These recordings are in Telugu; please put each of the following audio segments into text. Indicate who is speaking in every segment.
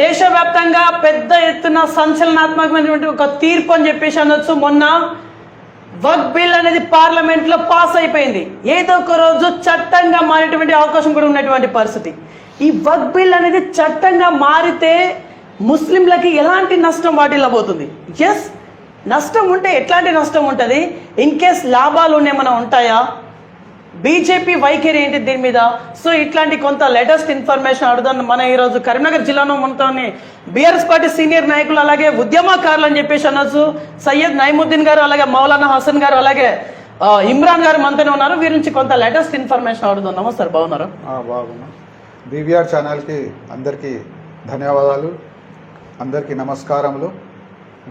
Speaker 1: దేశవ్యాప్తంగా పెద్ద ఎత్తున సంచలనాత్మకమైనటువంటి ఒక తీర్పు అని చెప్పేసి అనొచ్చు. మొన్న వర్క్ బిల్ అనేది పార్లమెంట్లో పాస్ అయిపోయింది. ఏదో ఒక రోజు చట్టంగా మారేటువంటి అవకాశం కూడా ఉన్నటువంటి పరిస్థితి. ఈ వర్క్ బిల్ అనేది చట్టంగా మారితే ముస్లింలకి ఎలాంటి నష్టం వాటిల్లబోతుంది ఎస్ నష్టం ఉంటే ఎట్లాంటి నష్టం ఉంటుంది? ఇన్ కేస్ లాభాలు ఏమైనా ఉంటాయా? బీజేపీ వైఖరి ఏంటి దీని మీద? సో ఇట్లాంటి కొంత లేటెస్ట్ ఇన్ఫర్మేషన్ అడుగుదాం. మన ఈరోజు కరీంనగర్ జిల్లాలో మనతోని బీఆర్ఎస్ పార్టీ సీనియర్ నాయకులు అలాగే ఉద్యమకారులు అని చెప్పేసి అనొచ్చు. సయ్యద్ నైముద్దీన్ గారు అలాగే మౌలానా హసన్ గారు అలాగే ఇమ్రాన్ గారు మనతోనే ఉన్నారు. వీరి నుంచి కొంత లేటెస్ట్ ఇన్ఫర్మేషన్ అడుగుదాం. నమస్తే బాగున్నారు?
Speaker 2: బాగున్నా. బీవీఆర్ ఛానల్కి అందరికీ ధన్యవాదాలు. అందరికీ నమస్కారములు.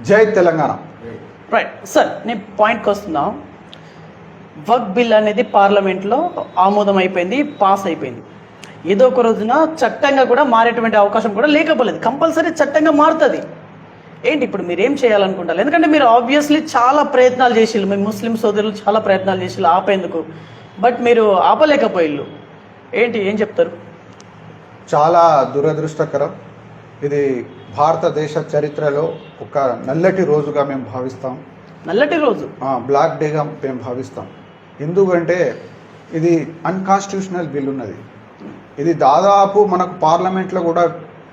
Speaker 2: జై తెలంగాణ.
Speaker 1: రైట్ సార్ నేను పాయింట్కి వస్తున్నాం. వర్క్ బిల్ అనేది పార్లమెంట్లో ఆమోదం అయిపోయింది పాస్ అయిపోయింది. ఏదో ఒక రోజున చట్టంగా కూడా మారేటువంటి అవకాశం కూడా లేకపోలేదు. కంపల్సరీ చట్టంగా మారుతుంది. ఏంటి ఇప్పుడు మీరు ఏం చేయాలనుకుంటారు? ఎందుకంటే మీరు ఆబ్వియస్లీ చాలా ప్రయత్నాలు చేసిళ్ళు. మీ ముస్లిం సోదరులు చాలా ప్రయత్నాలు చేసిళ్ళు ఆపేందుకు. బట్ మీరు ఆపలేకపోయిళ్ళు. ఏంటి ఏం చెప్తారు?
Speaker 2: చాలా దురదృష్టకరం. ఇది భారతదేశ చరిత్రలో ఒక నల్లటి రోజుగా మేము భావిస్తాం.
Speaker 1: నల్లటి రోజు?
Speaker 2: బ్లాక్ డేగా మేము భావిస్తాం. ఎందుకంటే ఇది అన్కాన్స్టిట్యూషనల్ బిల్ ఉన్నది. ఇది దాదాపు మనకు పార్లమెంట్లో కూడా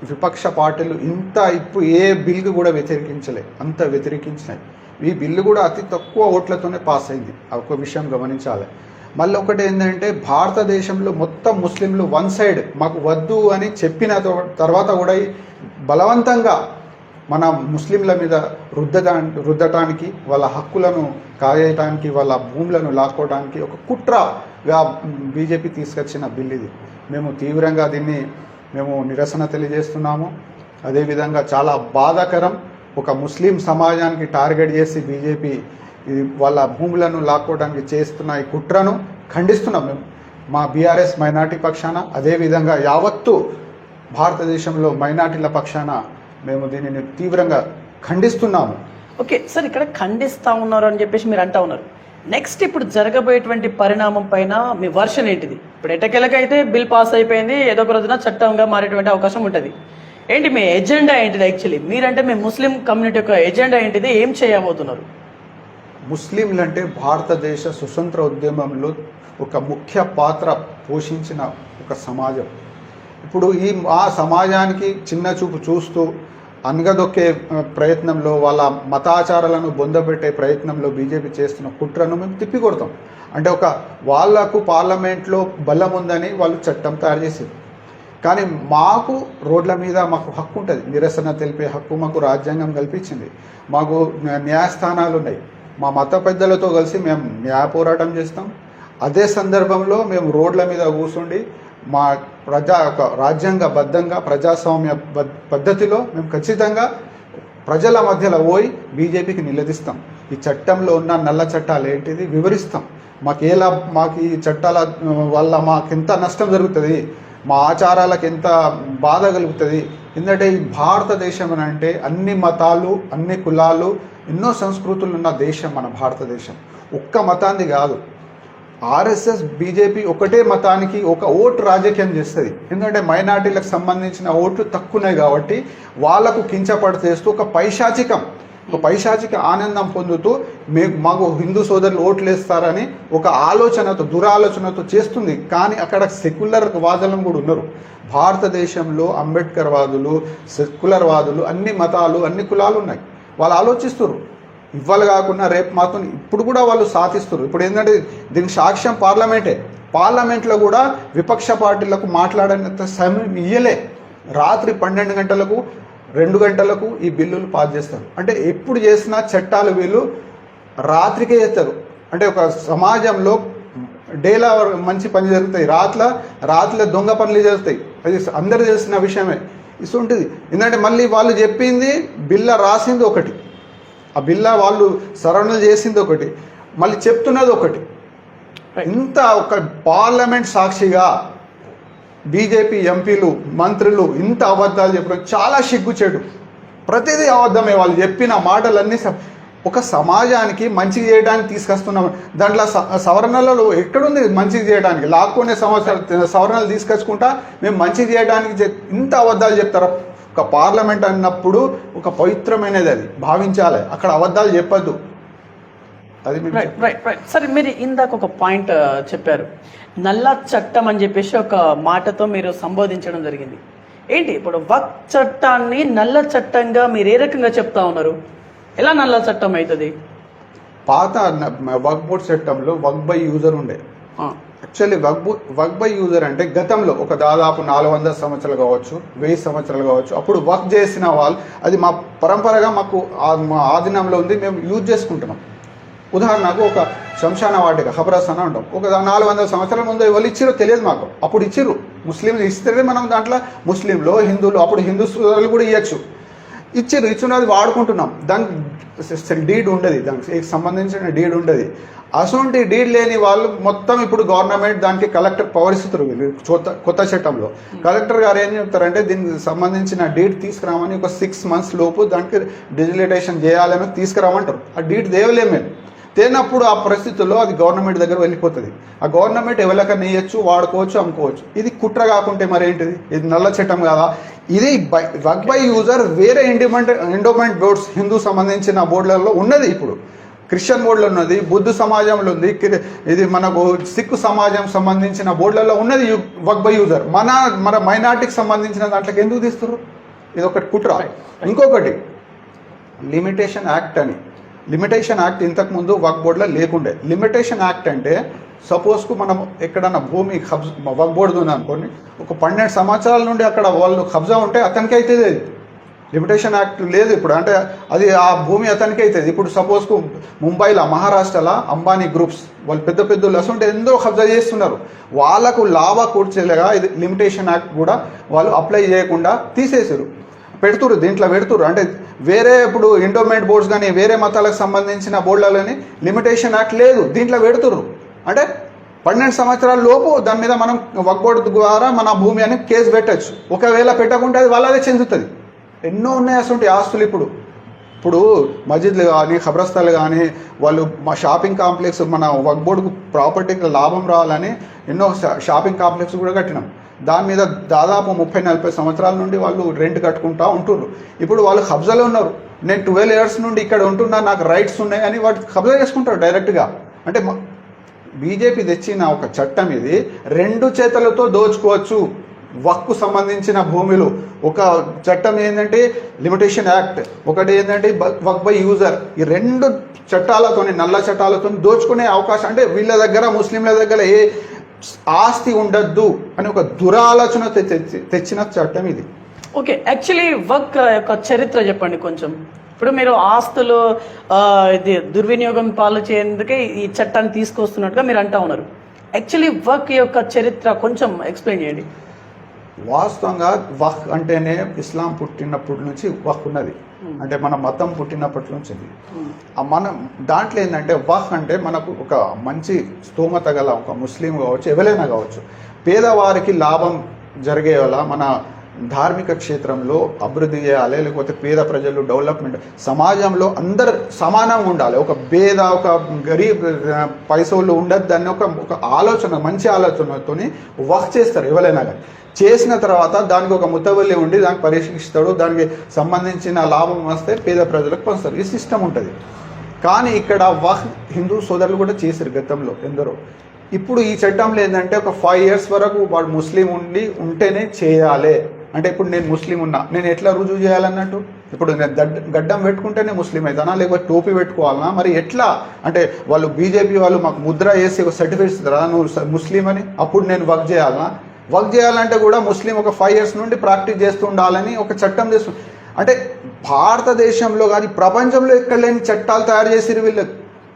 Speaker 2: విపక్ష పార్టీలు ఇంత ఇప్పుడు ఏ బిల్లు కూడా వ్యతిరేకించలే. అంత వ్యతిరేకించినాయి. ఈ బిల్లు కూడా అతి తక్కువ ఓట్లతోనే పాస్ అయింది. ఆ ఒక విషయం గమనించాలి. మళ్ళీ ఒకటి ఏంటంటే భారతదేశంలో మొత్తం ముస్లింలు వన్ సైడ్ మాకు వద్దు అని చెప్పిన తో- తర్వాత కూడా బలవంతంగా మన ముస్లింల మీద రుద్దటా రుద్దటానికి వాళ్ళ హక్కులను కాజేయటానికి వాళ్ళ భూములను లాక్కోవడానికి ఒక కుట్రగా బీజేపీ తీసుకొచ్చిన బిల్ ఇది. మేము తీవ్రంగా దీన్ని మేము నిరసన తెలియజేస్తున్నాము. అదేవిధంగా చాలా బాధాకరం ఒక ముస్లిం సమాజానికి టార్గెట్ చేసి బీజేపీ వాళ్ళ భూములను లాక్కోవడానికి చేస్తున్న ఈ కుట్రను ఖండిస్తున్నాం మేము. మా బీఆర్ఎస్ మైనార్టీ పక్షాన అదేవిధంగా యావత్తు భారతదేశంలో మైనార్టీల పక్షాన మేము దీనిని తీవ్రంగా ఖండిస్తున్నాము.
Speaker 1: ఓకే సార్ ఇక్కడ ఖండిస్తా ఉన్నారు అని చెప్పేసి మీరు అంటా ఉన్నారు. నెక్స్ట్ ఇప్పుడు జరగబోయేటువంటి పరిణామం పైన మీ వర్షన్ ఏంటిది? ఇప్పుడు ఎటకెలకైతే బిల్ పాస్ అయిపోయింది ఏదో ఒక రోజున చట్టంగా మారేటువంటి అవకాశం ఉంటుంది. ఏంటి మీ ఎజెండా ఏంటిది యాక్చువల్లీ? మీరంటే మీ ముస్లిం కమ్యూనిటీ యొక్క ఎజెండా ఏంటిది? ఏం చేయబోతున్నారు?
Speaker 2: ముస్లింలు అంటే భారతదేశ స్వతంత్ర ఉద్యమంలో ఒక ముఖ్య పాత్ర పోషించిన ఒక సమాజం. ఇప్పుడు ఈ ఆ సమాజానికి చిన్న చూపు చూస్తూ అనగదొక్కే ప్రయత్నంలో వాళ్ళ మతాచారాలను బొందబెట్టే ప్రయత్నంలో బీజేపీ చేస్తున్న కుట్రను మేము తిప్పికొడతాం. అంటే ఒక వాళ్ళకు పార్లమెంట్లో బలం ఉందని వాళ్ళు చట్టం తయారు చేసేది. కానీ మాకు రోడ్ల మీద మాకు హక్కు ఉంటుంది. నిరసన తెలిపే హక్కు మాకు రాజ్యాంగం కల్పించింది. మాకు న్యాయస్థానాలు ఉన్నాయి. మా మత పెద్దలతో కలిసి మేము న్యాయ పోరాటం చేస్తాం. అదే సందర్భంలో మేము రోడ్ల మీద కూర్చుండి మా ప్రజా ఒక రాజ్యాంగబద్ధంగా ప్రజాస్వామ్య పద్ధతిలో మేము ఖచ్చితంగా ప్రజల మధ్యలో పోయి బీజేపీకి నిలదీస్తాం. ఈ చట్టంలో ఉన్న నల్ల చట్టాలు ఏంటిది వివరిస్తాం. మాకు ఎలా మాకు ఈ చట్టాల వల్ల మాకు ఎంత నష్టం జరుగుతుంది మా ఆచారాలకు ఎంత బాధ కలుగుతుంది. ఎందుకంటే ఈ భారతదేశం అని అంటే అన్ని మతాలు అన్ని కులాలు ఎన్నో సంస్కృతులు ఉన్న దేశం మన భారతదేశం. ఒక్క మతాన్ని కాదు. ఆర్ఎస్ఎస్ బీజేపీ ఒకటే మతానికి ఒక ఓటు రాజకీయం చేస్తుంది. ఎందుకంటే మైనార్టీలకు సంబంధించిన ఓట్లు తక్కువనే కాబట్టి వాళ్ళకు కించపడితేస్తూ ఒక పైశాచికం. ఒక పైశాచిక ఆనందం పొందుతూ మే మాకు హిందూ సోదరులు ఓట్లు వేస్తారని ఒక ఆలోచనతో దురాలోచనతో చేస్తుంది. కానీ అక్కడ సెక్యులర్ వాదులను కూడా ఉన్నారు. భారతదేశంలో అంబేద్కర్ వాదులు సెక్యులర్ వాదులు అన్ని మతాలు అన్ని కులాలు ఉన్నాయి. వాళ్ళు ఆలోచిస్తున్నారు. ఇవ్వాలి కాకుండా రేపు మాత్రం ఇప్పుడు కూడా వాళ్ళు సాధిస్తారు ఇప్పుడు ఏంటంటే దీనికి సాక్ష్యం పార్లమెంటే. పార్లమెంట్లో కూడా విపక్ష పార్టీలకు మాట్లాడనంత సమయం ఇయ్యలే. రాత్రి పన్నెండు గంటలకు రెండు గంటలకు ఈ బిల్లులు పాస్ చేస్తారు. అంటే ఎప్పుడు చేసినా చట్టాలు వీళ్ళు రాత్రికే చేస్తారు. అంటే ఒక సమాజంలో డేలా మంచి పని జరుగుతాయి. రాత్ల రాత్రిలో దొంగ పనులు జరుగుతాయి. అది అందరు తెలిసిన విషయమే. ఇస్తుంటుంది ఎందుకంటే మళ్ళీ వాళ్ళు చెప్పింది బిల్ల రాసింది ఒకటి. ఆ బిల్ల వాళ్ళు సరళలు చేసింది ఒకటి మళ్ళీ చెప్తున్నది ఒకటి. ఇంత ఒక పార్లమెంట్ సాక్షిగా బీజేపీ ఎంపీలు మంత్రులు ఇంత అబద్ధాలు చెప్పడం చాలా సిగ్గుచేడు ప్రతిదీ అబద్ధమే వాళ్ళు చెప్పిన మాటలన్నీ ఒక సమాజానికి మంచి చేయడానికి తీసుకొస్తున్నాం. దాంట్లో సవరణలలో ఎక్కడుంది మంచి చేయడానికి? లాక్కునే సంవత్సరాలు సవరణలు తీసుకొచ్చుకుంటా మేము మంచి చేయడానికి ఇంత అబద్ధాలు చెప్తారా? ఒక పార్లమెంట్ అన్నప్పుడు ఒక పవిత్రమైనది అది. భావించాలి. అక్కడ అబద్ధాలు చెప్పొద్దు. అది
Speaker 1: రైట్ రైట్ రైట్ సరే మీరు ఇందాక ఒక పాయింట్ చెప్పారు. నల్ల చట్టం అని చెప్పేసి ఒక మాటతో మీరు సంబోధించడం జరిగింది. ఏంటి? ఇప్పుడు వక్ చట్టాన్ని నల్ల చట్టంగా మీరు ఏ రకంగా చెప్తా ఉన్నారు? ఎలా నల్ల చట్టం అవుతుంది?
Speaker 2: పాత వర్క్ బోర్డ్ చట్టంలో వర్క్ బై యూజర్ ఉండే. యాక్చువల్లీ వగ్బు బు వర్క్ బై యూజర్ అంటే గతంలో ఒక దాదాపు నాలుగు వందల సంవత్సరాలు కావచ్చు వెయ్యి సంవత్సరాలు కావచ్చు అప్పుడు వర్క్ చేసిన వాళ్ళు అది మా పరంపరగా మాకు మా ఆధీనంలో ఉంది మేము యూజ్ చేసుకుంటున్నాం. ఉదాహరణకు ఒక శంశాన వాటిక హబరస్ ఉంటాం ఒక నాలుగు వందల సంవత్సరాల ముందు ఎవరు ఇచ్చిరో తెలియదు మాకు. అప్పుడు ఇచ్చిర్రు. ముస్లింలు ఇస్తేనే మనం దాంట్లో ముస్లింలు హిందువులు అప్పుడు హిందూ సోదరులు కూడా ఇవ్వచ్చు ఇచ్చిర్రు ఇచ్చినది వాడుకుంటున్నాం. దానికి డీడ్ ఉండదు దానికి సంబంధించిన డీడ్ ఉండదు. అసొంటి డీడ్ లేని వాళ్ళు మొత్తం ఇప్పుడు గవర్నమెంట్ దానికి కలెక్టర్ పవర్ ఇస్తారు వీళ్ళు కొత్త కొత్త చట్టంలో. కలెక్టర్ గారు ఏం చెప్తారంటే దీనికి సంబంధించిన డీడ్ తీసుకురామని ఒక సిక్స్ మంత్స్ లోపు దానికి డిజిటలైజేషన్ చేయాలని తీసుకురామంటారు. ఆ డీడ్ దేవలేమే తేనప్పుడు ఆ పరిస్థితుల్లో అది గవర్నమెంట్ దగ్గర వెళ్ళిపోతుంది. ఆ గవర్నమెంట్ ఎవరికైనా ఇవ్వచ్చు వాడుకోవచ్చు అమ్ముకోవచ్చు. ఇది కుట్ర కాకుంటే మరి ఏంటిది ఇది నల్ల చట్టం కదా? ఇది బై వర్క్ బై యూజర్ వేరే ఇండిమెంట్ ఎండోమెంట్ బోర్డ్స్ హిందూ సంబంధించిన బోర్డులలో ఉన్నది ఇప్పుడు. క్రిస్టియన్ బోర్డులో ఉన్నది బుద్ధ సమాజంలో ఉంది ఇది మనకు సిక్ సమాజం సంబంధించిన బోర్డులలో ఉన్నది వర్క్ బై యూజర్. మన మన మైనార్టీకి సంబంధించిన దాంట్లోకి ఎందుకు తీస్తారు ఇది ఒకటి కుట్ర. ఇంకొకటి లిమిటేషన్ యాక్ట్ అని. లిమిటేషన్ యాక్ట్ ఇంతకు ముందు వర్క్ బోర్డులో లేకుండే. లిమిటేషన్ యాక్ట్ అంటే సపోజ్కు మనం ఎక్కడన్నా భూమి కబ్జ వర్క్ బోర్డు ఉంది అనుకోండి ఒక పన్నెండు సంవత్సరాల నుండి అక్కడ వాళ్ళు కబ్జా ఉంటే అతనికి అవుతుంది అది. లిమిటేషన్ యాక్ట్ లేదు ఇప్పుడు. అంటే అది ఆ భూమి అతనికి అవుతుంది. ఇప్పుడు సపోజ్కు ముంబైలో మహారాష్ట్రలో అంబానీ గ్రూప్స్ వాళ్ళు పెద్ద పెద్ద అసలు ఎందరో కబ్జా చేస్తున్నారు. వాళ్ళకు లాభ కూర్చేలాగా ఇది లిమిటేషన్ యాక్ట్ కూడా వాళ్ళు అప్లై చేయకుండా తీసేసారు పెడుతురు దీంట్లో పెడుతురు అంటే వేరే ఇప్పుడు ఇండోమెంట్ బోర్డ్స్ కానీ వేరే మతాలకు సంబంధించిన బోర్డులలోని లిమిటేషన్ యాక్ట్ లేదు. దీంట్లో పెడుతురు అంటే పన్నెండు సంవత్సరాల లోపు దాని మీద మనం వక్బోర్డు ద్వారా మన భూమి అని కేసు పెట్టచ్చు. ఒకవేళ పెట్టకుంటే అది వాళ్ళదే చెందుతుంది. ఎన్నో ఉన్నాయి అసలు ఆస్తులు ఇప్పుడు. ఇప్పుడు మస్జిద్లు కానీ ఖబ్రస్తాలు కానీ వాళ్ళు మా షాపింగ్ కాంప్లెక్స్ మన వక్ బోర్డుకు ప్రాపర్టీకి లాభం రావాలని ఎన్నో షాపింగ్ కాంప్లెక్స్ కూడా కట్టినాం. దాని మీద దాదాపు ముప్పై నలభై సంవత్సరాల నుండి వాళ్ళు రెంట్ కట్టుకుంటా ఉంటున్నారు ఇప్పుడు వాళ్ళు కబ్జాలో ఉన్నారు. నేను ట్వెల్వ్ ఇయర్స్ నుండి ఇక్కడ ఉంటున్నా నాకు రైట్స్ ఉన్నాయి అని వాటి కబ్జా చేసుకుంటారు డైరెక్ట్గా. అంటే బీజేపీ తెచ్చిన ఒక చట్టం ఇది రెండు చేతులతో దోచుకోవచ్చు. వక్కు సంబంధించిన భూమిలో. ఒక చట్టం ఏంటంటే లిమిటేషన్ యాక్ట్ ఒకటి ఏంటంటే వక్ బై యూజర్. ఈ రెండు చట్టాలతో నల్ల చట్టాలతో దోచుకునే అవకాశం అంటే వీళ్ళ దగ్గర ముస్లింల దగ్గర ఏ ఆస్తి ఉండద్దు అని ఒక దురాలోచన తెచ్చి- తెచ్చిన చట్టం ఇది.
Speaker 1: ఓకే యాక్చువల్లీ వర్క్ యొక్క చరిత్ర చెప్పండి కొంచెం. ఇప్పుడు మీరు ఆస్తులు ఇది దుర్వినియోగం పాలు చేయందుకే ఈ చట్టాన్ని తీసుకొస్తున్నట్టుగా మీరు అంటా ఉన్నారు. యాక్చువల్లీ వర్క్ యొక్క చరిత్ర కొంచెం ఎక్స్ప్లెయిన్ చేయండి.
Speaker 2: వాస్తవంగా వహ్ అంటేనే ఇస్లాం పుట్టినప్పటి నుంచి వహ్ ఉన్నది. అంటే మన మతం పుట్టినప్పటి నుంచి. ఆ మనం దాంట్లో ఏంటంటే వహ్ అంటే మనకు ఒక మంచి స్తోమత గల ఒక ముస్లిం కావచ్చు ఎవరైనా కావచ్చు. పేదవారికి లాభం జరిగేలా మన ధార్మిక క్షేత్రంలో అభివృద్ధి చేయాలి లేకపోతే పేద ప్రజలు డెవలప్మెంట్ సమాజంలో అందరు సమానంగా ఉండాలి. ఒక పేద ఒక గరీబ్ పైసోళ్ళు ఉండదు దాన్ని ఒక ఒక ఆలోచన మంచి ఆలోచనతోని వర్క్ చేస్తారు ఎవరైనా కానీ. చేసిన తర్వాత దానికి ఒక ముతవల్లి ఉండి దానికి పరీక్షిస్తాడు దానికి సంబంధించిన లాభం వస్తే పేద ప్రజలకు పంచుతారు ఈ సిస్టమ్ ఉంటుంది. కానీ ఇక్కడ వహ్ హిందూ సోదరులు కూడా చేశారు గతంలో ఎందరో. ఇప్పుడు ఈ చట్టంలో ఏంటంటే ఒక ఫైవ్ ఇయర్స్ వరకు వాడు ముస్లిం ఉండి ఉంటేనే చేయాలి. అంటే ఇప్పుడు నేను ముస్లిం ఉన్నా నేను ఎట్లా రుజువు చేయాలన్నట్టు? ఇప్పుడు నేను గడ్- గడ్డం పెట్టుకుంటేనే ముస్లిం అవుతానా లేకపోతే టోపీ పెట్టుకోవాలనా? మరి ఎట్లా? అంటే వాళ్ళు బీజేపీ వాళ్ళు మాకు ముద్ర వేసి ఒక సర్టిఫికేట్ ఇస్తారా నువ్వు ముస్లిం అని అప్పుడు నేను వర్క్ చేయాలనా? వర్క్ చేయాలంటే కూడా ముస్లిం ఒక ఫైవ్ ఇయర్స్ నుండి ప్రాక్టీస్ చేస్తూ ఉండాలని ఒక చట్టం చేస్తు అంటే భారతదేశంలో కానీ ప్రపంచంలో ఎక్కడ లేని చట్టాలు తయారు చేసిరు వీళ్ళు.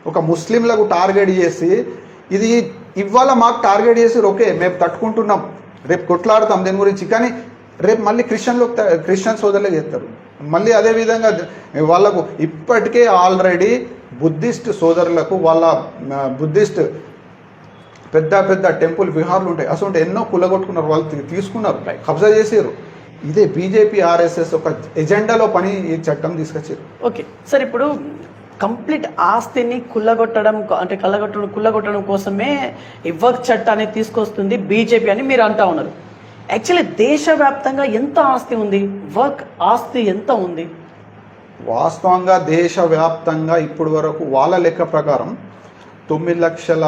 Speaker 2: ఒక ముస్లింలకు టార్గెట్ చేసి ఇది ఇవాళ మాకు టార్గెట్ చేసి ఓకే మేము తట్టుకుంటున్నాం. రేపు కొట్లాడతాం దీని గురించి. కానీ రేపు మళ్ళీ క్రిస్టియన్లో క్రిస్టియన్ సోదరులే చేస్తారు. మళ్ళీ అదే విధంగా వాళ్ళకు ఇప్పటికే ఆల్రెడీ బుద్ధిస్ట్ సోదరులకు వాళ్ళ బుద్ధిస్ట్ పెద్ద పెద్ద టెంపుల్ విహార్లు ఉంటాయి. అసలు ఎన్నో కులగొట్టుకున్నారు వాళ్ళు తీసుకున్నారు కబ్జా చేసారు ఇదే బీజేపీ ఆర్ఎస్ఎస్ ఒక ఎజెండాలో పని ఈ చట్టం తీసుకొచ్చారు
Speaker 1: ఓకే. సార్ ఇప్పుడు కంప్లీట్ ఆస్తిని కుల్లగొట్టడం అంటే కళ్ళగొట్టడం కుల్లగొట్టడం కోసమే ఈ వర్క్ చట్టాన్ని తీసుకొస్తుంది బీజేపీ అని మీరు అంటా ఉన్నారు. యాక్చువల్లీ దేశవ్యాప్తంగా ఎంత ఆస్తి ఉంది? వర్క్ ఆస్తి ఎంత ఉంది?
Speaker 2: వాస్తవంగా దేశవ్యాప్తంగా ఇప్పటి వరకు వాళ్ళ లెక్క ప్రకారం తొమ్మిది లక్షల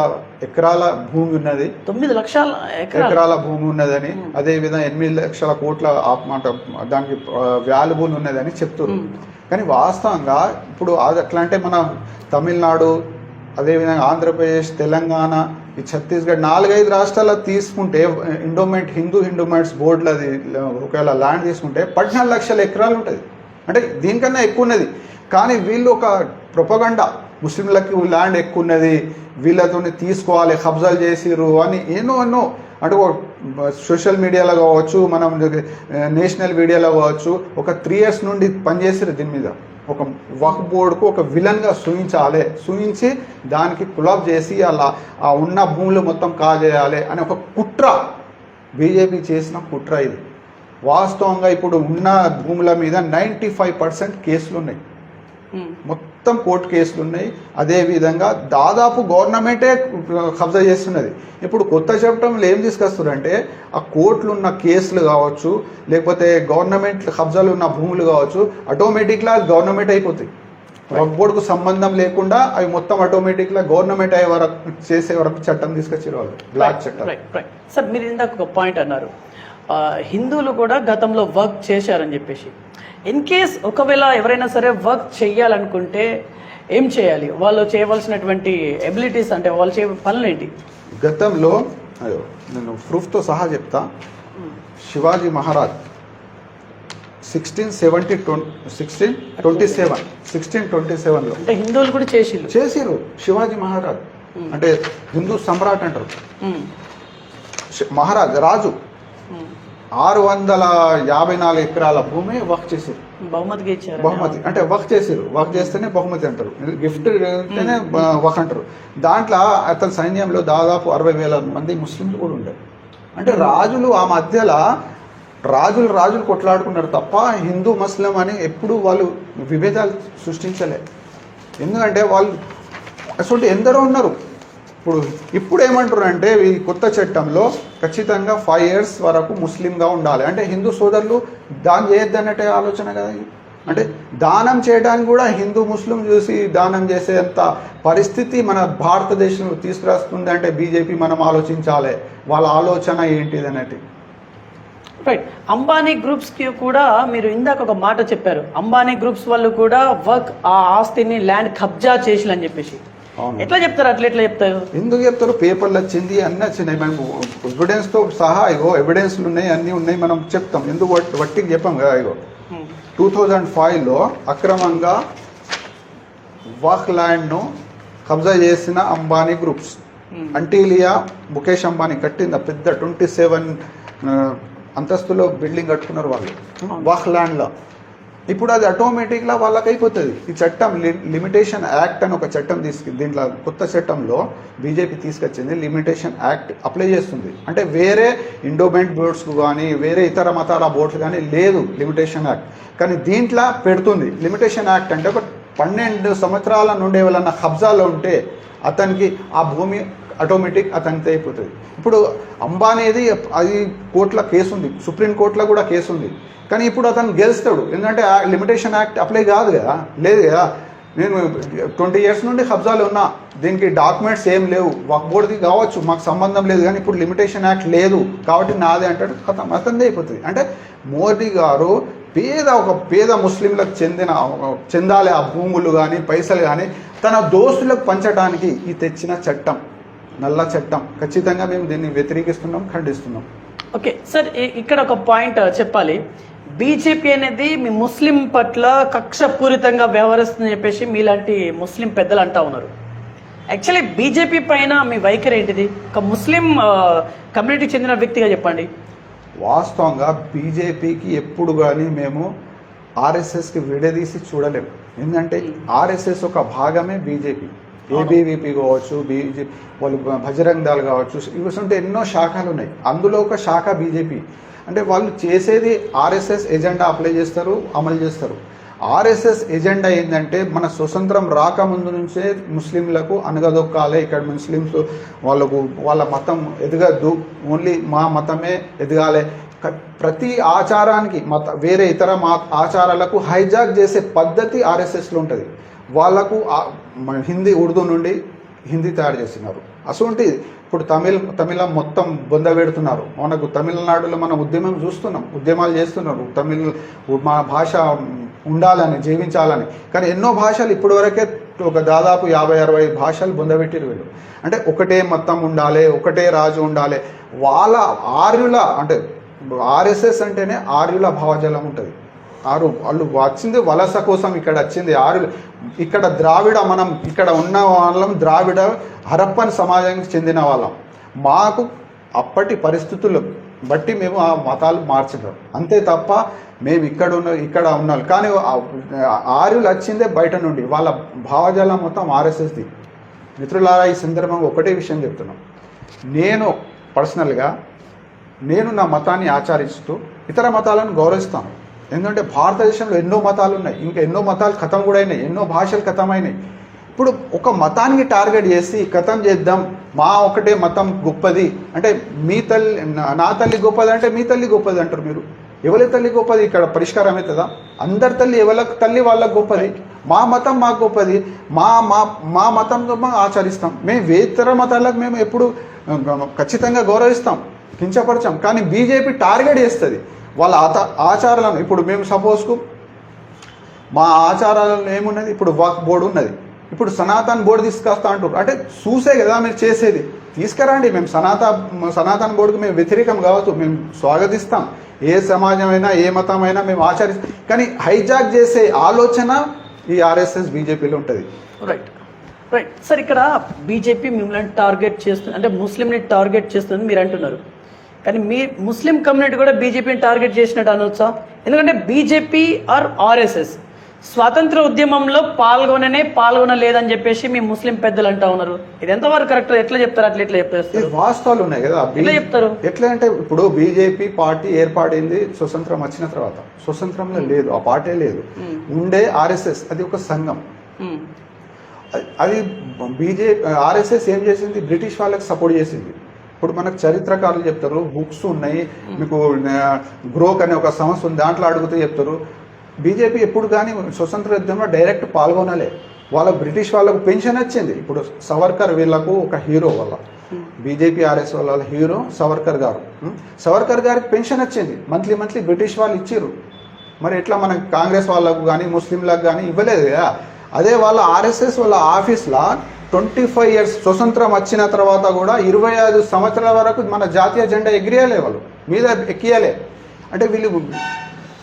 Speaker 2: ఎకరాల భూమి ఉన్నది.
Speaker 1: తొమ్మిది లక్షల ఎకరాలు?
Speaker 2: భూమి ఉన్నదని అదే విధంగా ఎనిమిది లక్షల కోట్ల మాట దానికి వాల్యుబుల్ ఉన్నదని చెప్తున్నారు కానీ వాస్తవంగా ఇప్పుడు అది ఎట్లా అంటే మన తమిళనాడు అదేవిధంగా ఆంధ్రప్రదేశ్ తెలంగాణ ఈ ఛత్తీస్గఢ్ నాలుగైదు రాష్ట్రాల తీసుకుంటే ఇండోమెంట్ హిందూ ఇండోమెంట్స్ అది ఒకవేళ ల్యాండ్ తీసుకుంటే పద్నాలుగు లక్షల ఎకరాలు ఉంటుంది. అంటే దీనికన్నా ఎక్కువ ఉన్నది కానీ వీళ్ళు ఒక ప్రొపగండ. ముస్లింలకి ల్యాండ్ ఎక్కువ ఉన్నది వీళ్ళతో తీసుకోవాలి కబ్జాలు చేసిరు అని ఎన్నో ఎన్నో. అంటే సోషల్ మీడియాలో కావచ్చు మనం నేషనల్ మీడియాలో కావచ్చు ఒక త్రీ ఇయర్స్ నుండి పనిచేసారు దీని మీద. ఒక వక్ బోర్డుకు ఒక విలన్గా సూచించాలి సూచించి దానికి కులాబ్ చేసి అలా ఆ ఉన్న భూములు మొత్తం కాజేయాలి అని ఒక కుట్ర బీజేపీ చేసిన కుట్ర ఇది. వాస్తవంగా ఇప్పుడు ఉన్న భూముల మీద నైంటీ ఫైవ్ పర్సెంట్ కేసులు ఉన్నాయి
Speaker 1: ఉమ్.
Speaker 2: మొత్తం కోర్టు కేసులు ఉన్నాయి. అదేవిధంగా దాదాపు గవర్నమెంటే కబ్జా చేస్తున్నది. ఇప్పుడు కొత్త చట్టంలో ఏం తీసుకొస్తున్నారంటే ఆ కోర్టులు ఉన్న కేసులు కావచ్చు లేకపోతే గవర్నమెంట్ కబ్జాలు ఉన్న భూములు కావచ్చు ఆటోమేటిక్గా గవర్నమెంట్ అయిపోతాయి. బోర్డుకు సంబంధం లేకుండా అవి మొత్తం ఆటోమేటిక్గా గవర్నమెంట్ అయ్యే వరకు చేసే వరకు చట్టం తీసుకొచ్చారు వాళ్ళు. బ్లాక్ చట్టం.
Speaker 1: రైట్ రైట్ సార్ మీరు ఇందాక ఒక పాయింట్ అన్నారు. హిందువులు కూడా గతంలో వర్క్ చేశారని చెప్పేసి. ఇన్ కేస్ ఒకవేళ ఎవరైనా సరే వర్క్ చేయాలనుకుంటే ఏం చేయాలి? వాళ్ళు చేయవలసినటువంటి ఎబిలిటీస్ అంటే వాళ్ళు చేయ పనులు ఏంటి
Speaker 2: గతంలో నేను ప్రూఫ్తో సహా చెప్తా. Shivaji Maharaj sixteen seventy sixteen twenty seven sixteen twenty సెవెన్లో
Speaker 1: అంటే హిందువులు కూడా చేసిళ్ళు.
Speaker 2: చేసిరు శివాజీ మహారాజ్. అంటే హిందూ సమ్రాట్ అంటారు. శి- మహారాజ్ రాజు.
Speaker 1: ఉమ్.
Speaker 2: ఆరు వందల యాభై నాలుగు ఎకరాల భూమి వర్క్ చేసిరు.
Speaker 1: ఇచ్చారు?
Speaker 2: బహుమతి. అంటే వర్క్ చేసిరు. వర్క్ చేస్తేనే బహుమతి అంటారు. గిఫ్ట్ అయితేనే వర్క్ అంటారు. దాంట్లో అతని సైన్యంలో దాదాపు అరవై వేల మంది ముస్లింలు కూడా ఉండే. అంటే రాజులు ఆ మధ్యలో రాజులు రాజులు కొట్లాడుకున్నారు తప్ప హిందూ ముస్లిం అని ఎప్పుడు వాళ్ళు విభేదాలు సృష్టించలే. ఎందుకంటే వాళ్ళు అసలు ఎందరో ఉన్నారు. ఇప్పుడు ఇప్పుడు ఏమంటారు అంటే ఈ కొత్త చట్టంలో ఖచ్చితంగా ఫైవ్ ఇయర్స్ వరకు ముస్లింగా ఉండాలి. అంటే హిందూ సోదరులు దానం చేయొద్దన్నట్టే ఆలోచన కదా అంటే దానం చేయడానికి కూడా హిందూ ముస్లిం చూసి దానం చేసేంత పరిస్థితి మన భారతదేశంలో తీసుకురాస్తుంది అంటే బీజేపీ మనం ఆలోచించాలి. వాళ్ళ ఆలోచన ఏంటిది అన్నట్టు
Speaker 1: రైట్ అంబానీ గ్రూప్స్కి కూడా మీరు ఇందాక ఒక మాట చెప్పారు. అంబానీ గ్రూప్స్ వాళ్ళు కూడా వర్క్ ఆ ఆస్తిని ల్యాండ్ కబ్జా చేసిలని చెప్పేసి. ఎట్లా చెప్తారు అట్లా ఎట్లా చెప్తారు?
Speaker 2: ఎందుకు చెప్తారు? పేపర్లు వచ్చింది అన్నీ వచ్చినాయి. మనం ఎవిడెన్స్తో సహా ఇగో ఎవిడెన్స్లు ఉన్నాయి అన్నీ ఉన్నాయి మనం చెప్తాం. ఎందుకు వట్- వట్టికి చెప్పాం కదా ఇగో. టూ థౌజండ్ ఫైవ్లో అక్రమంగా వాక్ ల్యాండ్ను కబ్జా చేసిన అంబానీ గ్రూప్స్. అంటీలియా ముఖేష్ అంబానీ కట్టింది? ఆ పెద్ద ట్వంటీ సెవెన్ అంతస్తులో బిల్డింగ్ కట్టుకున్నారు వాళ్ళు. వాక్ ల్యాండ్లో ఇప్పుడు అది ఆటోమేటిక్గా వాళ్ళకి అయిపోతుంది ఈ చట్టం లి- లిమిటేషన్ యాక్ట్ అని ఒక చట్టం తీసుకు దీంట్లో కొత్త చట్టంలో బీజేపీ తీసుకొచ్చింది. లిమిటేషన్ యాక్ట్ అప్లై చేస్తుంది. అంటే వేరే ఇండోమెంట్ బోర్డ్స్కు కానీ వేరే ఇతర మతాల బోర్డ్స్ కానీ లేదు లిమిటేషన్ యాక్ట్ కానీ దీంట్లో పెడుతుంది. లిమిటేషన్ యాక్ట్ అంటే ఒక పన్నెండు సంవత్సరాల నుండి ఎవరన్నా కబ్జాలో ఉంటే అతనికి ఆ భూమి ఆటోమేటిక్ అతనితో అయిపోతుంది. ఇప్పుడు అంబా అనేది అది కోర్టులో కేసు ఉంది. సుప్రీం కోర్టులో కూడా కేసు ఉంది. కానీ ఇప్పుడు అతను గెలుస్తాడు. ఎందుకంటే ఆ లిమిటేషన్ యాక్ట్ అప్లై కాదు కదా. లేదు కదా. నేను ట్వంటీ ఇయర్స్ నుండి కబ్జాలు ఉన్నా. దీనికి డాక్యుమెంట్స్ ఏం లేవు. వక్బోర్డ్ది కావచ్చు. మాకు సంబంధం లేదు కానీ ఇప్పుడు లిమిటేషన్ యాక్ట్ లేదు. కాబట్టి నాదే అంటాడు. అతను అతనిదే అయిపోతుంది. అంటే మోదీ గారు పేద ఒక పేద ముస్లింలకు చెందిన చెందాలి ఆ భూములు కానీ పైసలు కానీ తన దోస్తులకు పంచడానికి ఈ తెచ్చిన చట్టం. నల్ల చట్టం. ఖచ్చితంగా మేము దీన్ని వ్యతిరేకిస్తున్నాం ఖండిస్తున్నాం.
Speaker 1: ఓకే సార్ ఇక్కడ ఒక పాయింట్ చెప్పాలి. బీజేపీ అనేది మీ ముస్లిం పట్ల కక్షపూరితంగా వ్యవహరిస్తుందని చెప్పేసి మీలాంటి ముస్లిం పెద్దలు అంటా ఉన్నారు. యాక్చువల్లీ బీజేపీ పైన మీ వైఖరి ఏంటిది? ఒక ముస్లిం కమ్యూనిటీకి చెందిన వ్యక్తిగా చెప్పండి.
Speaker 2: వాస్తవంగా బీజేపీకి ఎప్పుడు కానీ మేము ఆర్ఎస్ఎస్కి విడదీసి చూడలేము ఎందుకంటే ఆర్ఎస్ఎస్ ఒక భాగమే బీజేపీ. ఏబీవీపీ కావచ్చు బీజే వాళ్ళు భజరంగ్ దళ్ కావచ్చు ఇవి ఉంటే ఎన్నో శాఖలు ఉన్నాయి అందులో ఒక శాఖ బీజేపీ అంటే వాళ్ళు చేసేది ఆర్ఎస్ఎస్ ఎజెండా అప్లై చేస్తారు అమలు చేస్తారు. ఆర్ఎస్ఎస్ ఎజెండా ఏంటంటే మన స్వతంత్రం రాకముందు నుంచే ముస్లింలకు అనగదొక్కాలి. ఇక్కడ ముస్లిమ్స్ వాళ్ళకు వాళ్ళ మతం ఎదగద్దు. ఓన్లీ మా మతమే ఎదగాలి. ప్రతి ఆచారానికి మత వేరే ఇతర మా ఆచారాలకు హైజాక్ చేసే పద్ధతి ఆర్ఎస్ఎస్లో ఉంటుంది. వాళ్ళకు మన హిందీ ఉర్దూ నుండి హిందీ తయారు చేస్తున్నారు. అటువంటి ఇప్పుడు తమిళ్ తమిళం మొత్తం బొంద పెడుతున్నారు. మనకు తమిళనాడులో మనం ఉద్యమం చూస్తున్నాం ఉద్యమాలు చేస్తున్నారు. తమిళ్ మా భాష ఉండాలని జీవించాలని. కానీ ఎన్నో భాషలు ఇప్పటివరకే ఒక దాదాపు యాభై అరవై భాషలు బొందబెట్టిరు వీళ్ళు. అంటే ఒకటే మతం ఉండాలి ఒకటే రాజు ఉండాలి. వాళ్ళ ఆర్యుల అంటే ఆర్ఎస్ఎస్ అంటేనే ఆర్యుల భావజలం ఉంటుంది. ఆరు వాళ్ళు వచ్చింది వలస కోసం ఇక్కడ వచ్చింది. ఆరు ఇక్కడ ద్రావిడ మనం ఇక్కడ ఉన్న వాళ్ళం ద్రావిడ హరప్పన్ సమాజానికి చెందిన వాళ్ళం. మాకు అప్పటి పరిస్థితులు బట్టి మేము ఆ మతాలు మార్చడం అంతే తప్ప మేము ఇక్కడ ఉన్న ఇక్కడ ఉన్నాం. కానీ ఆర్యులు వచ్చిందే బయట నుండి. వాళ్ళ భావజాలం మొత్తం ఆర్ఎస్ఎస్ది. మిత్రులారా ఈ సందర్భంగా ఒకటే విషయం చెప్తున్నాం. నేను పర్సనల్గా నేను నా మతాన్ని ఆచరిస్తూ ఇతర మతాలను గౌరవిస్తాను. ఎందుకంటే భారతదేశంలో ఎన్నో మతాలు ఉన్నాయి ఇంకా ఎన్నో మతాలు కథం కూడా అయినాయి. ఎన్నో భాషలు కథమైనాయి. ఇప్పుడు ఒక మతానికి టార్గెట్ చేసి ఖతం చేద్దాం. మా ఒకటే మతం గొప్పది. అంటే మీ తల్లి నా- తల్లి గొప్పది అంటే మీ తల్లి గొప్పది అంటారు మీరు. ఎవరి తల్లి గొప్పది? ఇక్కడ పరిష్కారం అవుతుందా? అందరి తల్లి ఎవరి తల్లి వాళ్ళకి గొప్పది? మా మతం మాకు గొప్పది. మా మా మా మతం మేము ఆచరిస్తాం. మేము ఇతర మతాలకు మేము ఎప్పుడు ఖచ్చితంగా గౌరవిస్తాం కించపరచాం. కానీ బీజేపీ టార్గెట్ చేస్తుంది. వాళ్ళ ఆత ఆచారాలను ఇప్పుడు మేము సపోజ్కు మా ఆచారాలలో ఏమున్నది? ఇప్పుడు వక్ బోర్డు ఉన్నది. ఇప్పుడు సనాతన్ బోర్డు తీసుకొస్తా అంటారు అంటే చూసే కదా మీరు చేసేది. తీసుకురండి మేము సనాత సనాతన బోర్డుకు మేము వ్యతిరేకం కావచ్చు. మేము స్వాగతిస్తాం. ఏ సమాజమైనా ఏ మతమైనా మేము ఆచరిస్తాం. కానీ హైజాక్ చేసే ఆలోచన ఈ ఆర్ఎస్ఎస్ బీజేపీలో ఉంటుంది.
Speaker 1: రైట్ రైట్ సార్ ఇక్కడ బీజేపీ మిమ్మల్ని టార్గెట్ చేస్తుంది అంటే ముస్లింని టార్గెట్ చేస్తుంది మీరు అంటున్నారు. కానీ మీ ముస్లిం కమ్యూనిటీ కూడా బీజేపీని టార్గెట్ చేసినట్టు అనొచ్చా? ఎందుకంటే బీజేపీ ఆర్ ఆర్ఎస్ఎస్. స్వాతంత్ర ఉద్యమంలో పాల్గొననే పాల్గొనలేదని చెప్పేసి మీ ముస్లిం పెద్దలు అంటా ఉన్నారు. ఇది ఎంతవరకు కరెక్ట్? ఎట్లా చెప్తారు? అట్లా ఎట్లా
Speaker 2: ఇది
Speaker 1: చెప్పేస్తారు
Speaker 2: వాస్తవాలు ఉన్నాయి కదా.
Speaker 1: ఎట్లా చెప్తారు?
Speaker 2: ఎట్లా అంటే ఇప్పుడు బీజేపీ పార్టీ ఏర్పడింది స్వతంత్రం వచ్చిన తర్వాత. స్వతంత్రంలో లేదు ఆ పార్టీ లేదు. ఉండే ఆర్ఎస్ఎస్ అది ఒక సంఘం. అది- అది బీజేపీ ఆర్ఎస్ఎస్ ఏం చేసింది? బ్రిటిష్ వాళ్ళకి సపోర్ట్ చేసింది. ఇప్పుడు మనకు చరిత్రకారులు చెప్తారు బుక్స్ ఉన్నాయి మీకు గ్రోక్ అనే ఒక సంస్థ ఉంది దాంట్లో అడుగుతూ చెప్తారు. బీజేపీ ఎప్పుడు కానీ స్వతంత్ర యుద్ధంలో డైరెక్ట్ పాల్గొనలే. వాళ్ళ బ్రిటిష్ వాళ్ళకు పెన్షన్ వచ్చింది. ఇప్పుడు సవర్కర్ వీళ్ళకు ఒక హీరో వాళ్ళ. బీజేపీ ఆర్ఎస్ వాళ్ళ హీరో సవర్కర్ గారు? సవర్కర్ గారికి పెన్షన్ వచ్చింది. మంత్లీ మంత్లీ బ్రిటిష్ వాళ్ళు ఇచ్చిర్రు. మరి ఎట్లా మన కాంగ్రెస్ వాళ్ళకు కానీ ముస్లింలకు కానీ ఇవ్వలేదు కదా. అదే వాళ్ళ ఆర్ఎస్ఎస్ వాళ్ళ ఆఫీస్లో ట్వంటీ ఫైవ్ ఇయర్స్ స్వతంత్రం వచ్చిన తర్వాత కూడా ఇరవై ఐదు సంవత్సరాల వరకు మన జాతీయ జెండా ఎగిరియలే వాళ్ళు. మీద ఎక్కియలే అంటే వీళ్ళు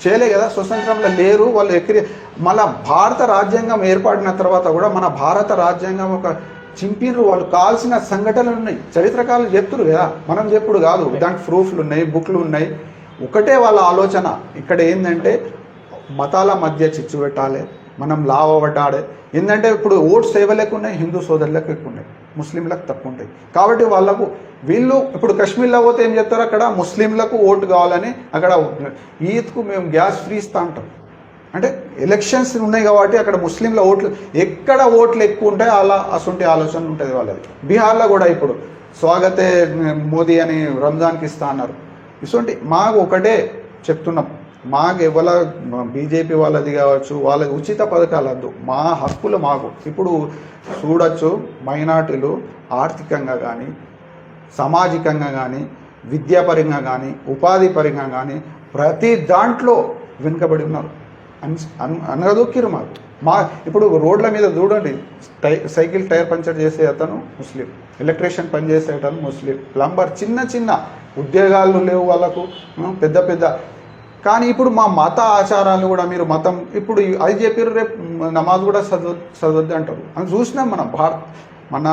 Speaker 2: చేయలే కదా స్వతంత్రంలో లేరు వాళ్ళు ఎక్కిరి మళ్ళా భారత రాజ్యాంగం ఏర్పడిన తర్వాత కూడా మన భారత రాజ్యాంగం ఒక చింపిన్రు వాళ్ళు కావాల్సిన సంఘటనలు ఉన్నాయి. చరిత్రకారులు చెప్తురు కదా మనం చెప్పుడు కాదు. దానికి ప్రూఫ్లు ఉన్నాయి బుక్లు ఉన్నాయి. ఒకటే వాళ్ళ ఆలోచన. ఇక్కడ ఏంటంటే మతాల మధ్య చిచ్చు పెట్టాలి మనం లావబడ్డాడే ఏంటంటే ఇప్పుడు ఓట్స్ ఎవరికి ఉన్నాయి హిందూ సోదరులకు ఎక్కువ ఉన్నాయి ముస్లింలకు తక్కువ ఉంటాయి కాబట్టి వాళ్ళకు వీళ్ళు ఇప్పుడు కాశ్మీర్లో పోతే ఏం చెప్తారు అక్కడ? ముస్లింలకు ఓటు కావాలని అక్కడ ఈద్కు మేము గ్యాస్ ఫ్రీ ఇస్తా అంటాం. అంటే ఎలక్షన్స్ ఉన్నాయి కాబట్టి అక్కడ ముస్లింల ఓట్లు ఎక్కడ ఓట్లు ఎక్కువ ఉంటాయో అలా అసొంటి ఆలోచన ఉంటుంది వాళ్ళది. బీహార్లో కూడా ఇప్పుడు స్వాగతే మోదీ అని రంజాన్కి ఇస్తా అన్నారు. ఇటువంటి మాకు ఒకటే చెప్తున్నాం. మాకు ఎవల బీజేపీ వాళ్ళది కావచ్చు వాళ్ళకి ఉచిత పథకాలు వద్దు. మా హక్కులు మాకు. ఇప్పుడు చూడొచ్చు మైనార్టీలు ఆర్థికంగా కానీ సామాజికంగా కానీ విద్యాపరంగా కానీ ఉపాధి పరంగా కానీ ప్రతి దాంట్లో వెనుకబడి ఉన్నారు. అన్ అన్ అనగదొక్కిరు మాకు. మా ఇప్పుడు రోడ్ల మీద చూడండి. టై సైకిల్ టైర్ పంచర్ చేసే అతను ముస్లిం. ఎలక్ట్రీషియన్ పనిచేసే అతను ముస్లిం. ప్లంబర్ చిన్న చిన్న ఉద్యోగాలు లేవు వాళ్ళకు. పెద్ద పెద్ద కానీ ఇప్పుడు మా మత ఆచారాలు కూడా మీరు మతం ఇప్పుడు అది చెప్పారు రేపు నమాజ్ కూడా చదవ చదవద్దు అంటారు. అని చూసినాం మనం భారత్ మన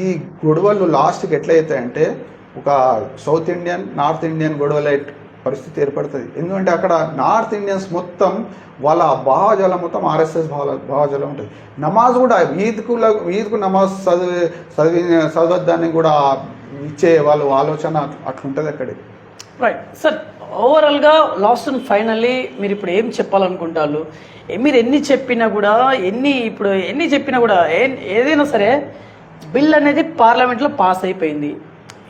Speaker 2: ఈ గొడవలు లాస్ట్కి ఎట్లా అవుతాయంటే ఒక సౌత్ ఇండియన్ నార్త్ ఇండియన్ గొడవలు పరిస్థితి ఏర్పడుతుంది. ఎందుకంటే అక్కడ నార్త్ ఇండియన్స్ మొత్తం వాళ్ళ భావజాలం మొత్తం ఆర్ఎస్ఎస్ భావ భావజాలం ఉంటుంది. నమాజ్ కూడా ఈద్కు ఈద్కు నమాజ్ చదివి చదివి చదవద్దని కూడా ఇచ్చే వాళ్ళు ఆలోచన అట్లుంటుంది అక్కడే
Speaker 1: రైట్ సార్ ఓవరాల్గా లాస్ట్ అండ్ ఫైనల్లీ మీరు ఇప్పుడు ఏం చెప్పాలనుకుంటారు? మీరు ఎన్ని చెప్పినా కూడా ఎన్ని ఇప్పుడు ఎన్ని చెప్పినా కూడా ఏదైనా సరే బిల్ అనేది పార్లమెంట్లో పాస్ అయిపోయింది.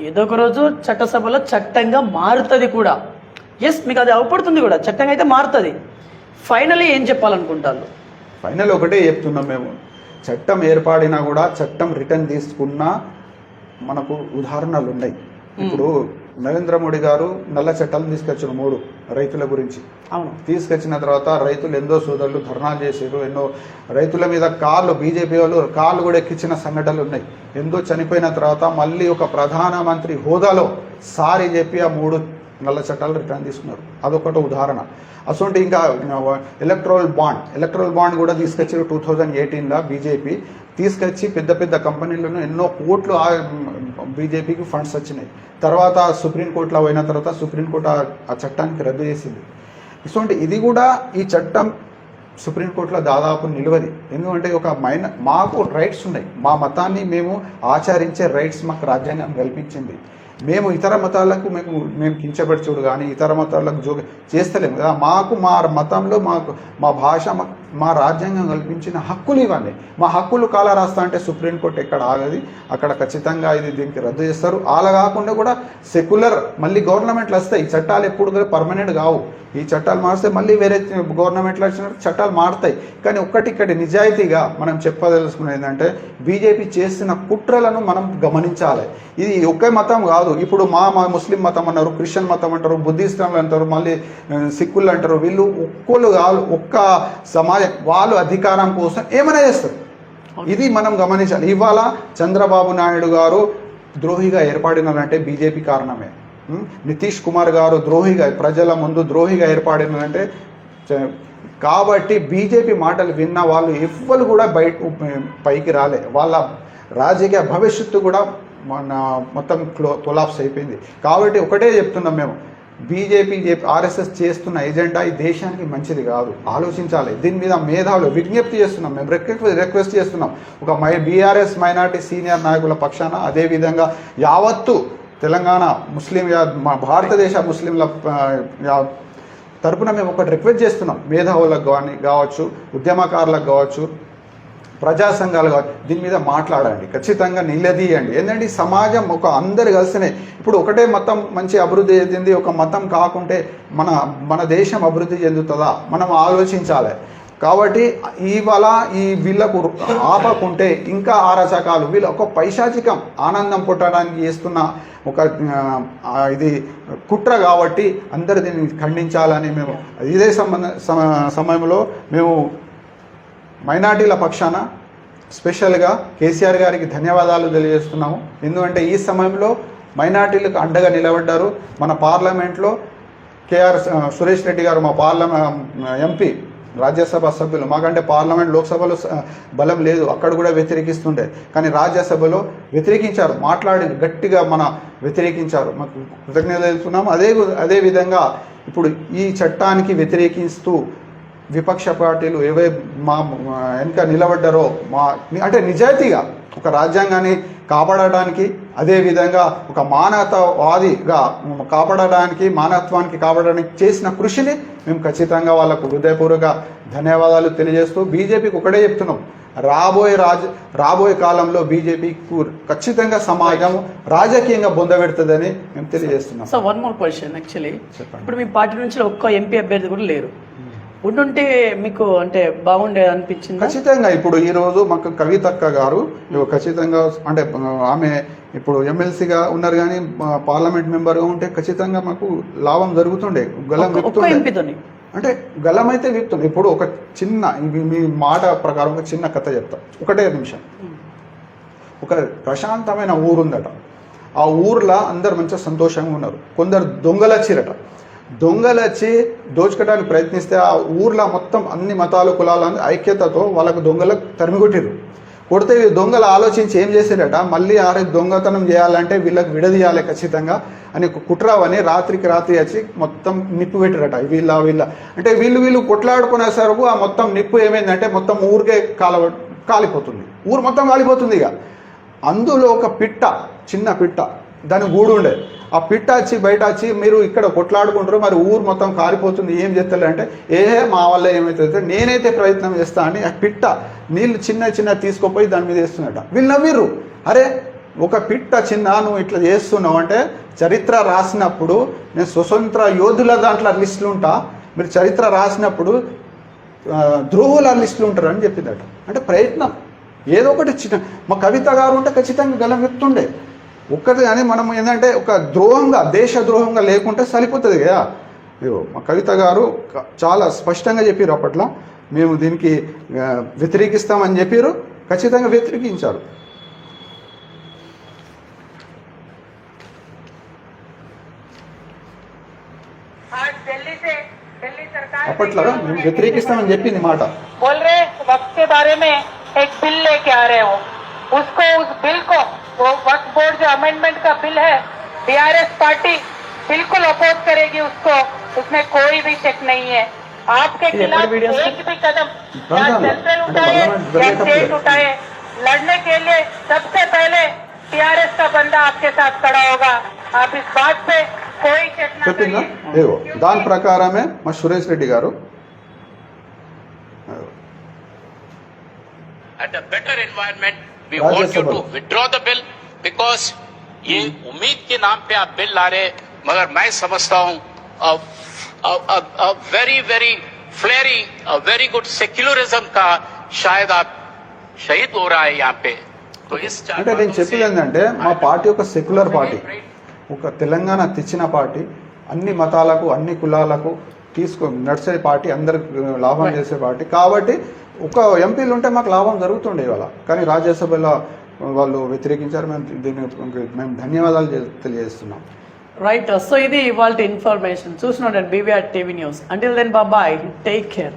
Speaker 1: ఏదో ఒక రోజు చట్టసభలో చట్టంగా మారుతుంది కూడా. ఎస్ మీకు అది అవపడుతుంది కూడా. చట్టంగా అయితే మారుతుంది. ఫైనలీ ఏం చెప్పాలనుకుంటారు?
Speaker 2: ఫైనల్ ఒకటే చెప్తున్నాం మేము. చట్టం ఏర్పడినా కూడా చట్టం రిటర్న్ తీసుకున్నా మనకు ఉదాహరణలు ఉన్నాయి. ఇప్పుడు నరేంద్ర మోడీ గారు నల్ల చట్టాలు తీసుకొచ్చిన మూడు రైతుల గురించి.
Speaker 1: అవును.
Speaker 2: తీసుకొచ్చిన తర్వాత రైతులు ఎంతో సోదరులు ధర్నాలు చేశారు ఎన్నో రైతుల మీద కార్లు బీజేపీ వాళ్ళు కార్లు కూడా ఎక్కించిన సంఘటనలు ఉన్నాయి. ఎంతో చనిపోయిన తర్వాత మళ్ళీ ఒక ప్రధానమంత్రి హోదాలో సారీ చెప్పి ఆ మూడు నల్ల చట్టాలు రిటర్న్ తీసుకున్నారు. అదొకటి ఉదాహరణ. అసలు ఇంకా ఎలక్ట్రల్ బాండ్ ఎలక్ట్రల్ బాండ్ కూడా తీసుకొచ్చారు టూ థౌజండ్ ఎయిటీన్లో బీజేపీ. తీసుకొచ్చి పెద్ద పెద్ద కంపెనీలను ఎన్నో కోట్లు బీజేపీకి ఫండ్స్ వచ్చినాయి. తర్వాత సుప్రీంకోర్టులో పోయిన తర్వాత సుప్రీంకోర్టు ఆ- ఆ చట్టానికి రద్దు చేసింది. ఇటువంటి ఇది కూడా ఈ చట్టం సుప్రీంకోర్టులో దాదాపు నిలవది. ఎందుకంటే ఒక మైన మాకు రైట్స్ ఉన్నాయి. మా మతాన్ని మేము ఆచరించే రైట్స్ మాకు రాజ్యాంగం కల్పించింది. మేము ఇతర మతాలకు మేము మేము కించపరచుడు కానీ ఇతర మతాలకు జోగ చేస్తలేము. కదా మాకు మా మతంలో మాకు మా భాష మాకు మా రాజ్యాంగం కల్పించిన హక్కులు ఇవన్నీ మా హక్కులు కాల రాస్తా అంటే సుప్రీంకోర్టు ఎక్కడ ఆగది? అక్కడ ఖచ్చితంగా ఇది దీనికి రద్దు చేస్తారు. అలా కాకుండా కూడా సెక్యులర్ మళ్ళీ గవర్నమెంట్లు వస్తాయి. ఈ చట్టాలు ఎప్పుడు పర్మనెంట్ కావు. ఈ చట్టాలు మారిస్తే మళ్ళీ వేరే గవర్నమెంట్లు వచ్చిన చట్టాలు మారుతాయి. కానీ ఒక్కటి ఇక్కడ నిజాయితీగా మనం చెప్పదలుచుకునేది ఏంటంటే బీజేపీ చేసిన కుట్రలను మనం గమనించాలి. ఇది ఒకే మతం కాదు. ఇప్పుడు మా మా ముస్లిం మతం అన్నారు క్రిస్టియన్ మతం అంటారు బుద్ధిస్టులు అంటారు మళ్ళీ సిక్కులు అంటారు. వీళ్ళు ఒక్కళ్ళు కాదు ఒక్క సమాజ వాళ్ళు అధికారం కోసం ఏమైనా చేస్తారు. ఇది మనం గమనించాలి. ఇవాళ చంద్రబాబు నాయుడు గారు ద్రోహిగా ఏర్పడినారంటే బీజేపీ కారణమే? నితీష్ కుమార్ గారు ద్రోహిగా ప్రజల ముందు ద్రోహిగా ఏర్పడినారంటే కాబట్టి బీజేపీ మాటలు విన్న వాళ్ళు ఎవ్వరు కూడా బయట పైకి రాలే. వాళ్ళ రాజకీయ భవిష్యత్తు కూడా మన మొత్తం క్లో కొలాప్స్ అయిపోయింది. కాబట్టి ఒకటే చెప్తున్నాం మేము. బీజేపీ ఆర్ఎస్ఎస్ చేస్తున్న ఎజెండా ఈ దేశానికి మంచిది కాదు. ఆలోచించాలి. దీని మీద మేధావులు విజ్ఞప్తి చేస్తున్నాం. మేము రిక్వెస్ట్ రిక్వెస్ట్ చేస్తున్నాం. ఒక మై బీఆర్ఎస్ మైనార్టీ సీనియర్ నాయకుల పక్షాన అదేవిధంగా యావత్తు తెలంగాణ ముస్లిం మా భారతదేశ ముస్లింల తరపున మేము ఒకటి రిక్వెస్ట్ చేస్తున్నాం. మేధావులకు కానీ కావచ్చు ఉద్యమకారులకు కావచ్చు ప్రజా సంఘాలు కావచ్చు దీని మీద మాట్లాడండి. ఖచ్చితంగా నిలదీయండి. ఏంటంటే సమాజం ఒక అందరు కలిసినే ఇప్పుడు ఒకటే మతం మంచి అభివృద్ధి చెందింది ఒక మతం కాకుంటే మన మన దేశం అభివృద్ధి చెందుతుందా? మనం ఆలోచించాలి. కాబట్టి ఇవాళ ఈ వీళ్ళకు ఆపకుంటే ఇంకా ఆరచకాలు. వీళ్ళు ఒక పైశాచికం. ఆనందం పుట్టడానికి చేస్తున్న ఒక ఇది కుట్ర కాబట్టి అందరు దీన్ని ఖండించాలని మేము ఇదే సంబంధ సమ- సమయంలో మేము మైనార్టీల పక్షాన స్పెషల్గా కేసీఆర్ గారికి ధన్యవాదాలు తెలియజేస్తున్నాము. ఎందుకంటే ఈ సమయంలో మైనార్టీలకు అండగా నిలబడ్డారు. మన పార్లమెంట్లో కేఆర్ సురేష్ రెడ్డి గారు మా పార్లమెంట్ ఎంపీ రాజ్యసభ సభ్యులు. మాకంటే పార్లమెంట్ లోక్సభలో స- బలం లేదు. అక్కడ కూడా వ్యతిరేకిస్తుండే. కానీ రాజ్యసభలో వ్యతిరేకించారు. మాట్లాడి గట్టిగా మన వ్యతిరేకించారు. మాకు కృతజ్ఞతలు తెలుపుతున్నాము అదే అదే విధంగా ఇప్పుడు ఈ చట్టానికి వ్యతిరేకిస్తూ విపక్ష పార్టీలు ఏవే మా వెనుక నిలబడ్డారో మా అంటే నిజాయితీగా ఒక రాజ్యాంగాన్ని కాపాడడానికి అదేవిధంగా ఒక మానవతావాదిగా కాపాడడానికి మానవత్వానికి కాపాడడానికి చేసిన కృషిని మేము ఖచ్చితంగా వాళ్ళకు హృదయపూర్వక ధన్యవాదాలు తెలియజేస్తూ బీజేపీకి ఒకటే చెప్తున్నాం. రాబోయే రాజ రాబోయే కాలంలో బీజేపీకు ఖచ్చితంగా సమాజం రాజకీయంగా బొందబెడుతుందని మేము తెలియజేస్తున్నాం.
Speaker 1: So one more question actually
Speaker 2: చెప్పండి.
Speaker 1: ఇప్పుడు మీ పార్టీ నుంచి ఒక్క ఎంపీ అభ్యర్థి కూడా లేరు. ఉండుంటే మీకు అంటే బాగుండేది అనిపించిందా?
Speaker 2: ఖచ్చితంగా. ఇప్పుడు ఈ రోజు మాకు కవితక్క గారు ఖచ్చితంగా అంటే ఆమె ఇప్పుడు ఎమ్మెల్సీగా ఉన్నారు కానీ పార్లమెంట్ మెంబర్గా ఉంటే ఖచ్చితంగా మాకు లాభం జరుగుతుండే. గలం
Speaker 1: ఎంపీతోని?
Speaker 2: అంటే గలం అయితే విప్పుతుంది ఇప్పుడు ఒక చిన్న మీ మాట ప్రకారం ఒక చిన్న కథ చెప్తా. ఒకటే నిమిషం. ఒక ప్రశాంతమైన ఊరుందట. ఆ ఊర్లో అందరు మంచిగా సంతోషంగా ఉన్నారు. కొందరు దొంగలు వచ్చిరట దొంగలు వచ్చి దోచుకోవడానికి ప్రయత్నిస్తే ఆ ఊర్లో మొత్తం అన్ని మతాలు కులాలను ఐక్యతతో వాళ్ళకు దొంగలకు తరిమికొట్టిరు కొడితే ఈ దొంగలు ఆలోచించి ఏం చేశారట మళ్ళీ ఆరే దొంగతనం చేయాలంటే వీళ్ళకి విడదీయాలి ఖచ్చితంగా అని కుట్రావని రాత్రికి రాత్రి వచ్చి మొత్తం నిప్పు పెట్టారట వీళ్ళ వీళ్ళ. అంటే వీళ్ళు వీళ్ళు కొట్లాడుకునేసరికి ఆ మొత్తం నిప్పు ఏమైందంటే మొత్తం ఊరికే కాల కాలిపోతుంది. ఊరు మొత్తం కాలిపోతుంది ఇక. అందులో ఒక పిట్ట చిన్న పిట్ట. దాని గూడు ఉండే. ఆ పిట్ట వచ్చి బయట వచ్చి మీరు ఇక్కడ కొట్లాడుకుంటారు మరి ఊరు మొత్తం కారిపోతుంది ఏం చేస్తారు అంటే ఏ మా వల్ల ఏమైతే నేనైతే ప్రయత్నం చేస్తా అని ఆ పిట్ట నీళ్ళు చిన్న చిన్న తీసుకుపోయి దాని మీద వేస్తున్నట వీళ్ళు నవ్విర్రు. అరే ఒక పిట్ట చిన్న నువ్వు ఇట్లా చేస్తున్నావు అంటే చరిత్ర రాసినప్పుడు నేను స్వతంత్ర యోధుల దాంట్లో లిస్టులు ఉంటా మీరు చరిత్ర రాసినప్పుడు ద్రోహుల లిస్టులు ఉంటారు అని చెప్పిందట. అంటే ప్రయత్నం. ఏదో ఒకటి చిన్న మా కవిత గారు ఉంటే ఖచ్చితంగా గలమెత్తుండే ఒక్కటి కానీ మనం ఏంటంటే ఒక ద్రోహంగా దేశ ద్రోహంగా లేకుంటే సరిపోతుంది కదా మీరు మా కవిత గారు క- చాలా స్పష్టంగా చెప్పారు అప్పట్లో మేము దీనికి ఆ, వ్యతిరేకిస్తామని చెప్పారు ఖచ్చితంగా వ్యతిరేకించారు
Speaker 3: आज दिल्ली से दिल्ली सरकार
Speaker 2: అప్పట్లో మేము వ్యతిరేకిస్తామని చెప్పింది మాట
Speaker 3: बोल रहे वक्त के बारे में एक बिल लेके आ रहे हो उसको उस बिल को वो वक्त बोर्ड जो अमेंडमेंट का बिल है बीआरएस पार्टी बिल्कुल अपोज करेगी उसको। उसमें कोई भी चेक नहीं है। आपके खिलाफ एक भी कदम या सेंट्रल उठाए या स्टेट उठाए। लड़ने के लिए सबसे पहले टीआरएस का बंदा आपके साथ खड़ा होगा। आप इस बात पे कोई चेक नहीं
Speaker 2: दान प्रकार में मैं Suresh Reddy garu
Speaker 4: At a better environment, we
Speaker 2: Rajya
Speaker 4: want you
Speaker 2: Sabha.
Speaker 4: to withdraw the bill because ये उम्मीद के नाम पे आप बिल ला रहे मगर मैं समझता हूँ very very fairly very good secularism का शायद आप शहीद हो रहा है यहाँ पे तो इस चार
Speaker 2: అంటే నేను
Speaker 4: बातों
Speaker 2: చెప్పేది
Speaker 4: से-
Speaker 2: ఏంటంటే మా పార్టీ ఒక సెక్యులర్ పార్టీ ఒక తెలంగాణ తెచ్చిన పార్టీ అన్ని మతాలకు అన్ని కులాలకు తీసుకో నడిచే పార్టీ అందరికి లాభం చేసే పార్టీ కాబట్టి ఒక ఎంపీలు ఉంటే మాకు లాభం జరుగుతుండే ఇవాళ. కానీ రాజ్యసభలో వాళ్ళు వ్యతిరేకించారు. మేము దీనికి మేము ధన్యవాదాలు తెలియజేస్తున్నాం.
Speaker 1: రైట్ సో ఇది ఇవాళ information చూసినోడండి BVR TV news until then bye bye take care